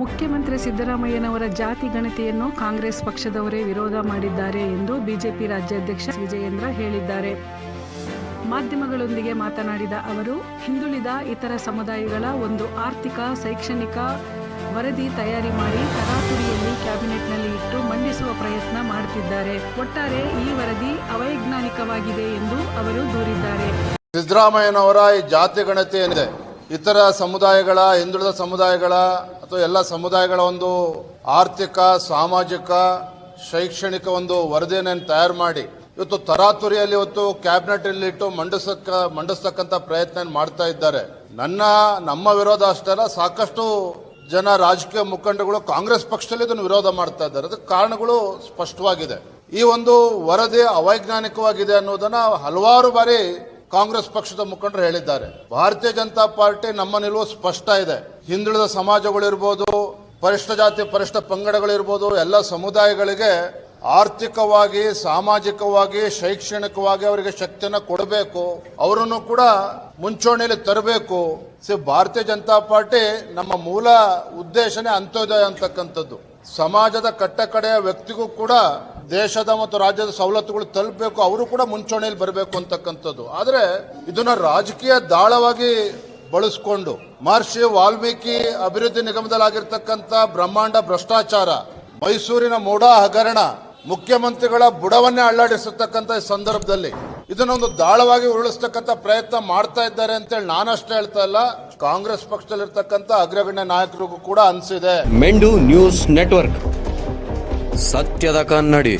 ಮುಖ್ಯಮಂತ್ರಿ ಸಿದ್ದರಾಮಯ್ಯನವರ ಜಾತಿ ಗಣತಿಯನ್ನು ಕಾಂಗ್ರೆಸ್ ಪಕ್ಷದವರೇ ವಿರೋಧ ಮಾಡಿದ್ದಾರೆ ಎಂದು ಬಿಜೆಪಿ ರಾಜ್ಯಾಧ್ಯಕ್ಷ ವಿಜಯೇಂದ್ರ ಹೇಳಿದ್ದಾರೆ. ಮಾಧ್ಯಮಗಳೊಂದಿಗೆ ಮಾತನಾಡಿದ ಅವರು, ಹಿಂದುಳಿದ ಇತರ ಸಮುದಾಯಗಳ ಒಂದು ಆರ್ಥಿಕ, ಶೈಕ್ಷಣಿಕ ವರದಿ ತಯಾರಿ ಮಾಡಿ ತರಾತುರಿಯಲ್ಲಿ ಕ್ಯಾಬಿನೆಟ್ನಲ್ಲಿ ಇಟ್ಟು ಮಂಡಿಸುವ ಪ್ರಯತ್ನ ಮಾಡುತ್ತಿದ್ದಾರೆ ಒಟ್ಟಾರೆ ಈ ವರದಿ ಅವೈಜ್ಞಾನಿಕವಾಗಿದೆ ಎಂದು ಅವರು ದೂರಿದ್ದಾರೆ. ಸಿದ್ದರಾಮಯ್ಯನವರ ಜಾತಿ ಗಣತಿ ಏನಿದೆ? ಇತರ ಸಮುದಾಯಗಳ, ಹಿಂದುಳಿದ ಸಮುದಾಯಗಳ ಅಥವಾ ಎಲ್ಲ ಸಮುದಾಯಗಳ ಒಂದು ಆರ್ಥಿಕ, ಸಾಮಾಜಿಕ, ಶೈಕ್ಷಣಿಕ ಒಂದು ವರದಿಯನ್ನು ತಯಾರು ಮಾಡಿ ಇವತ್ತು ತರಾತುರಿಯಲ್ಲಿ ಇವತ್ತು ಕ್ಯಾಬಿನೆಟ್ ಅಲ್ಲಿ ಇಟ್ಟು ಮಂಡಿಸಕ್ಕ ಮಂಡಿಸ್ತಕ್ಕಂಥ ಪ್ರಯತ್ನ ಮಾಡ್ತಾ ಇದ್ದಾರೆ. ನನ್ನ, ನಮ್ಮ ವಿರೋಧ ಅಷ್ಟೇ ಅಲ್ಲ, ಸಾಕಷ್ಟು ಜನ ರಾಜಕೀಯ ಮುಖಂಡಗಳು ಕಾಂಗ್ರೆಸ್ ಪಕ್ಷದಲ್ಲಿ ಇದನ್ನು ವಿರೋಧ ಮಾಡ್ತಾ ಇದ್ದಾರೆ. ಅದಕ್ಕೆ ಕಾರಣಗಳು ಸ್ಪಷ್ಟವಾಗಿದೆ. ಈ ಒಂದು ವರದಿ ಅವೈಜ್ಞಾನಿಕವಾಗಿದೆ ಅನ್ನೋದನ್ನ ಹಲವಾರು ಬಾರಿ ಕಾಂಗ್ರೆಸ್ ಪಕ್ಷದ ಮುಖಂಡರು ಹೇಳಿದ್ದಾರೆ. ಭಾರತೀಯ ಜನತಾ ಪಾರ್ಟಿ ನಮ್ಮ ನಿಲುವು ಸ್ಪಷ್ಟ ಇದೆ. ಹಿಂದುಳಿದ ಸಮಾಜಗಳಿರ್ಬೋದು, ಪರಿಷ್ಠ ಜಾತಿ, ಪರಿಷ್ಠ ಪಂಗಡಗಳಿರ್ಬೋದು, ಎಲ್ಲ ಸಮುದಾಯಗಳಿಗೆ ಆರ್ಥಿಕವಾಗಿ, ಸಾಮಾಜಿಕವಾಗಿ, ಶೈಕ್ಷಣಿಕವಾಗಿ ಅವರಿಗೆ ಶಕ್ತಿಯನ್ನು ಕೊಡಬೇಕು. ಅವರನ್ನು ಕೂಡ ಮುಂಚೂಣಿಯಲ್ಲಿ ತರಬೇಕು. ಸಿ, ಭಾರತೀಯ ಜನತಾ ಪಾರ್ಟಿ ನಮ್ಮ ಮೂಲ ಉದ್ದೇಶನೇ ಅಂತ್ಯೋದಯ ಅಂತಕ್ಕಂಥದ್ದು. ಸಮಾಜದ ಕಟ್ಟಕಡೆಯ ವ್ಯಕ್ತಿಗೂ ಕೂಡ ದೇಶದ ಮತ್ತು ರಾಜ್ಯದ ಸವಲತ್ತುಗಳು ತಲುಪಬೇಕು, ಅವರು ಕೂಡ ಮುಂಚೂಣಿಯಲ್ಲಿ ಬರಬೇಕು ಅಂತಕ್ಕಂಥದ್ದು. ಆದರೆ ಇದನ್ನ ರಾಜಕೀಯ ದಾಳವಾಗಿ ಬಳಸ್ಕೊಂಡು, ಮಹರ್ಷಿ ವಾಲ್ಮೀಕಿ ಅಭಿವೃದ್ಧಿ ನಿಗಮದಲ್ಲಾಗಿರ್ತಕ್ಕಂಥ ಬ್ರಹ್ಮಾಂಡ ಭ್ರಷ್ಟಾಚಾರ, ಮೈಸೂರಿನ ಮೂಡ ಹಗರಣ, ಮುಖ್ಯಮಂತ್ರಿಗಳ ಬುಡವನ್ನೇ ಅಳ್ಳಾಡಿಸತಕ್ಕಂಥ ಸಂದರ್ಭದಲ್ಲಿ ಇದನ್ನೊಂದು ದಾಳವಾಗಿ ಉರುಳಿಸ್ತಕ್ಕಂಥ ಪ್ರಯತ್ನ ಮಾಡ್ತಾ ಇದ್ದಾರೆ ಅಂತೇಳಿ ನಾನಷ್ಟೇ ಹೇಳ್ತಾ ಇಲ್ಲ. ಕಾಂಗ್ರೆಸ್ ಪಕ್ಷದಲ್ಲಿರ್ತಕ್ಕಂಥ ಅಗ್ರಗಣ್ಯ ನಾಯಕರಿಗೂ ಕೂಡ ಅನಿಸಿದೆ. ಮೆಂಡು ನ್ಯೂಸ್ ನೆಟ್ವರ್ಕ್. ಸತ್ಯದ ಕನ್ನಡಿ.